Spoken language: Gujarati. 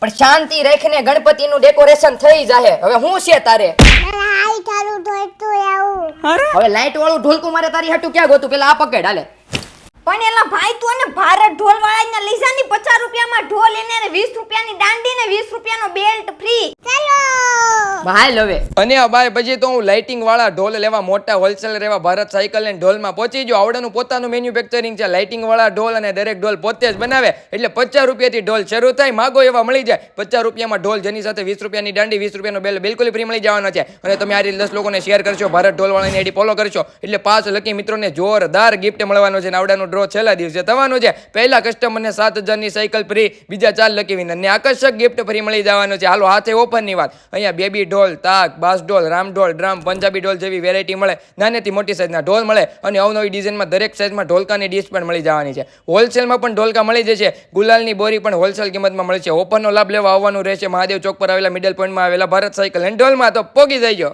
પણ શાંતિ રાખીને ગણપતિનું ડેકોરેશન થઈ જાહે. હવે હું છે તારે? હવે લાઈટ વાળું ઢોલકું મારે તારી હાટું ક્યાં ગોતું? પેલા આ પકડ હાલે. પણ એલા ભાઈ તું ને ભારત ઢોલ વાળાને લીધા ની પચાસ રૂપિયામાં ઢોલ એને ને વીસ રૂપિયાની દાંડી ને વીસ રૂપિયાનો બેલ્ટ ફ્રી હવે અને ભાઈ પછી તો હું લાઇટિંગ વાળા ઢોલ લેવા, મોટા હોલસેલર એવા ભારત સાયકલ એન્ડ ઢોલમાં પહોંચી ગયો. આવડાનું પોતાનું મેન્યુફેક્ચરિંગ છે. લાઇટિંગ વાળા ઢોલ અને દરેક ઢોલ પોતે જ બનાવે. એટલે પચાસ રૂપિયાથી ઢોલ શરૂ થાય, માગો એવા મળી જાય. પચાસ રૂપિયામાં ઢોલ જેની સાથે વીસ રૂપિયાની દાંડી, વીસ રૂપિયાનો બેલ બિલકુલ ફ્રી મળી જવાનો છે. અને તમે આ રીતે દસ લોકોને શેર કરશો, ભારત ઢોલ વાળાની આઈડી ફોલો કરશો. એટલે પાંચ લકી મિત્રોને જોરદાર ગિફ્ટ મળવાનો છે. અને આવડાનું ડ્રો છેલ્લા દિવસે થવાનું છે. પહેલા કસ્ટમરને સાત હજારની સાયકલ ફ્રી બીજા ચાર લકી વિનર ને આકર્ષક ગિફ્ટ ફ્રી મળી જવાનું છે. હાલો, હાથે ઓફરની વાત. અહીંયા બેબી ઢોલ, તાક, બાસ ઢોલ, રામ ઢોલ, ડ્રમ, પંજાબી ઢોલ જેવી વેરાયટી મળે. નાનેથી મોટી સાઇઝના ઢોલ મળે અને અવનવી ડિઝાઇનમાં દરેક સાઇઝમાં ઢોલકાની ડીશ પણ મળી જવાની છે. હોલસેલમાં પણ ઢોલકા મળી જશે ગુલાલની બોરી પણ હોલસેલ કિંમતમાં મળે છે. ઓફરનો લાભ લેવા આવવાનું રહેશે. મહાદેવ ચોક પર આવેલા મિડલ પોઈન્ટમાં આવેલા ભારત સાયકલ એન્ડ ઢોલમાં તો પોગી જઈજો